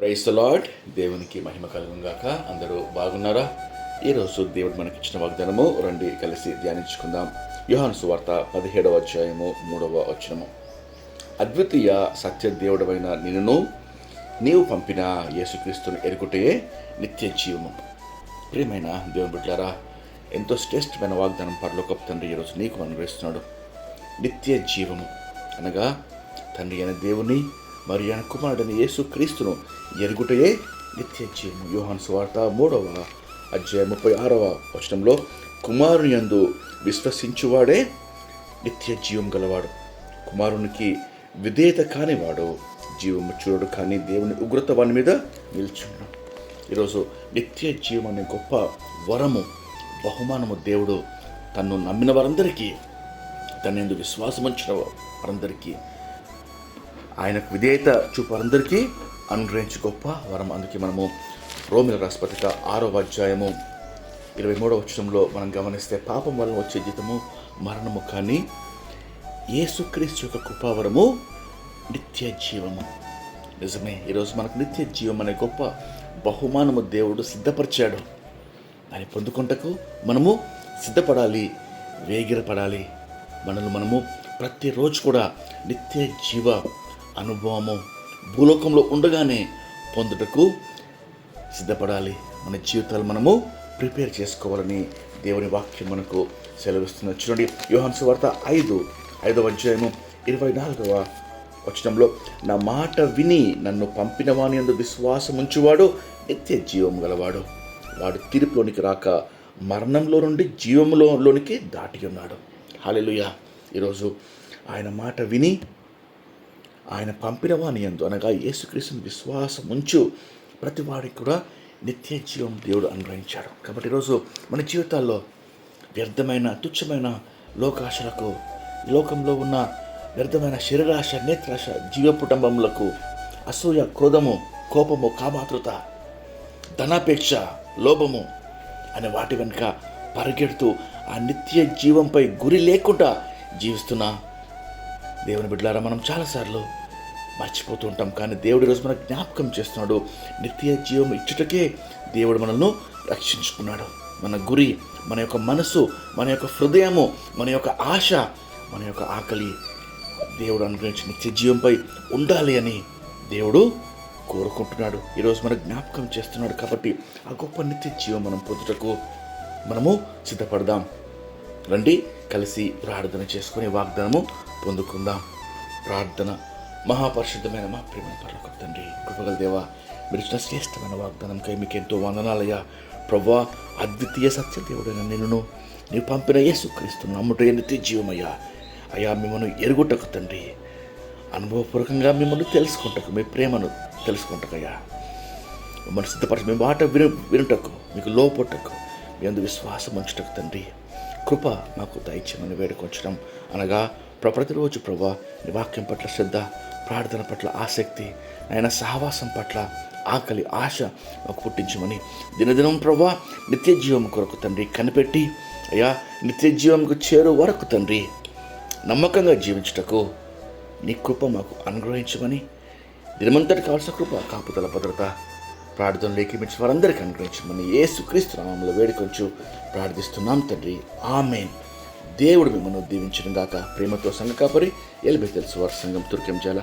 Price lord. దేవునికి మహిమ కలుగుగాక అందరూ బాగున్నారా? ఈరోజు దేవుడు మనకిచ్చిన వాగ్దానము రండి కలిసి ధ్యానించుకుందాం. యోహాను సువార్త పదిహేడవ అధ్యాయము మూడవ వచనము. అద్వితీయ సత్య దేవుడమైన నిన్ను నీవు పంపిన యేసుక్రీస్తుని ఎరుకుటే నిత్య జీవము. ప్రియమైన దేవుని బిడ్డారా ఎంతో శ్రేష్టమైన వాగ్దానం పరలోకపు తండ్రి ఈరోజు నీకు అనుగ్రహిస్తున్నాడు నిత్య జీవము అనగా తండ్రి అయిన దేవుని మరియు ఆయన కుమారుడైన యేసు క్రీస్తును ఎరుగుటయే నిత్య జీవము యోహాను సువార్త మూడవ అధ్యాయ ముప్పై ఆరవ వచనంలో కుమారుని యందు విశ్వసించువాడే నిత్య జీవం గలవాడు. కుమారునికి విధేయత కానివాడు జీవము చూడడు కానీ దేవుని ఉగ్రత వాని మీద నిల్చున్నాడు ఈరోజు నిత్య జీవం అనే గొప్ప వరము బహుమానము దేవుడు తన్ను నమ్మిన వారందరికీ తన ఎందు విశ్వాసం ఉంచిన వారందరికీ ఆయనకు విధేయత చూపు అందరికీ. అనుగ్రహించి గొప్ప వరం అందుకే మనము రోమిల రాష్ట్రపతిక ఆరో అధ్యాయము ఇరవై మూడవ వచనంలో మనం గమనిస్తే పాపం వలన వచ్చే జీతము మరణము కానీ ఏసుక్రీస్తు యొక్క కృపావరము నిత్య జీవము. నిజమే ఈరోజు మనకు నిత్య జీవం అనే గొప్ప బహుమానము దేవుడు సిద్ధపరిచాడు. దాన్ని పొందుకుంటకు మనము సిద్ధపడాలి వేగిరపడాలి. మనల్ని మనము ప్రతిరోజు కూడా నిత్య జీవ అనుభవము భూలోకంలో ఉండగానే పొందుటకు సిద్ధపడాలి. మన జీవితాలు మనము ప్రిపేర్ చేసుకోవాలని దేవుని వాక్యం మనకు సెలవిస్తున్న చూడండి. యోహన్సు వార్త ఐదు ఐదవ అధ్యాయము ఇరవై నాలుగవ వచనంలో నా మాట విని నన్ను పంపిన వాని అందు విశ్వాసం ఉంచువాడు నిత్య జీవం గలవాడు. వాడు తీర్పులోనికి రాక మరణంలో నుండి జీవంలోనికి దాటి ఉన్నాడు. హాలెలుయ ఈరోజు ఆయన మాట విని ఆయన పంపిన వాని ఎందు అనగా యేసుక్రీస్తుని విశ్వాసం ఉంచు. ప్రతి వాడికి కూడా నిత్య జీవం దేవుడు అనుగ్రహించాడు. కాబట్టి ఈరోజు మన జీవితాల్లో వ్యర్థమైన తుచ్చమైన లోకాశలకు లోకంలో ఉన్న వ్యర్థమైన శరీరాశ నేత్రాశ జీవపుటంబములకు అసూయ క్రోధము కోపము కామాతృత ధనాపేక్ష లోభము అనే వాటి వెనుక పరిగెడుతూ ఆ నిత్య జీవంపై గురి లేకుండా జీవిస్తున్న దేవుని బిడ్డలారా మనం చాలాసార్లు మర్చిపోతూ ఉంటాం. కానీ దేవుడు ఈరోజు మనకు జ్ఞాపకం చేస్తున్నాడు. నిత్య జీవం ఇచ్చుటకే దేవుడు మనల్ని రక్షించుకున్నాడు. మన గురి మన యొక్క మనసు మన యొక్క హృదయము మన యొక్క ఆశ మన యొక్క ఆకలి దేవుడు అనుగ్రహించిన నిత్య జీవంపై ఉండాలి అని దేవుడు కోరుకుంటున్నాడు. ఈరోజు మనకు జ్ఞాపకం చేస్తున్నాడు కాబట్టి ఆ గొప్ప నిత్య జీవం మనం పొందుటకు మనము సిద్ధపడదాం. రండి కలిసి ప్రార్థన చేసుకుని వాగ్దానము పొందుకుందాం. ప్రార్థన మహాపరిశుద్ధమైన మా ప్రేమ పర్లకు తండ్రి కృపగల దేవ మీరు ఇచ్చిన శ్రేష్టమైన వాగ్దానంకై మీకు ఎంతో వందనాలయ్యా. ప్రభా అద్వితీయ సత్యదేవుడైన నిన్ను నీవు పంపిన యేసుక్రీస్తు నమ్ముట నిత్య జీవమయ్యా. అయ్యా మిమ్మల్ని ఎరుగుటకు తండ్రి అనుభవపూర్వకంగా మిమ్మల్ని తెలుసుకుంటకు మీ ప్రేమను తెలుసుకుంటకయ్యా. మిమ్మల్ని సిద్ధపరచ మీ మాట విను వినుటకు మీకు లోపొట్టకు మీ అందు విశ్వాసం ఉంచుటకు తండ్రి. కృప మాకు దయచేయమని వేడుకొంచడం అనగా ప్రతిరోజు ప్రభా నీ వాక్యం పట్ల శ్రద్ధ ప్రార్థన పట్ల ఆసక్తి ఆయన సహవాసం పట్ల ఆకలి ఆశ మాకు పుట్టించమని దినదినం ప్రభా నిత్య జీవం కొరకు తండ్రి కనిపెట్టి అయ్యా నిత్య జీవంకు చేరు వరకు తండ్రి నమ్మకంగా జీవించుటకు నీ కృప మాకు అనుగ్రహించమని దినమంతటి కావాల్సిన కృప కాపుదల భద్రత ప్రార్థన లేఖించి వారందరికీ అనుగ్రహించమని ఏసుక్రీస్తు నామంలో వేడుకొంచు ప్రార్థిస్తున్నాం తండ్రి. ఆమెన్. దేవుడు మిమ్మల్ని దీవించిన గాక ప్రేమతో సంఘ కాపరి ఎల్బెతెల్స్ వారి సంఘం తుర్కెం జాల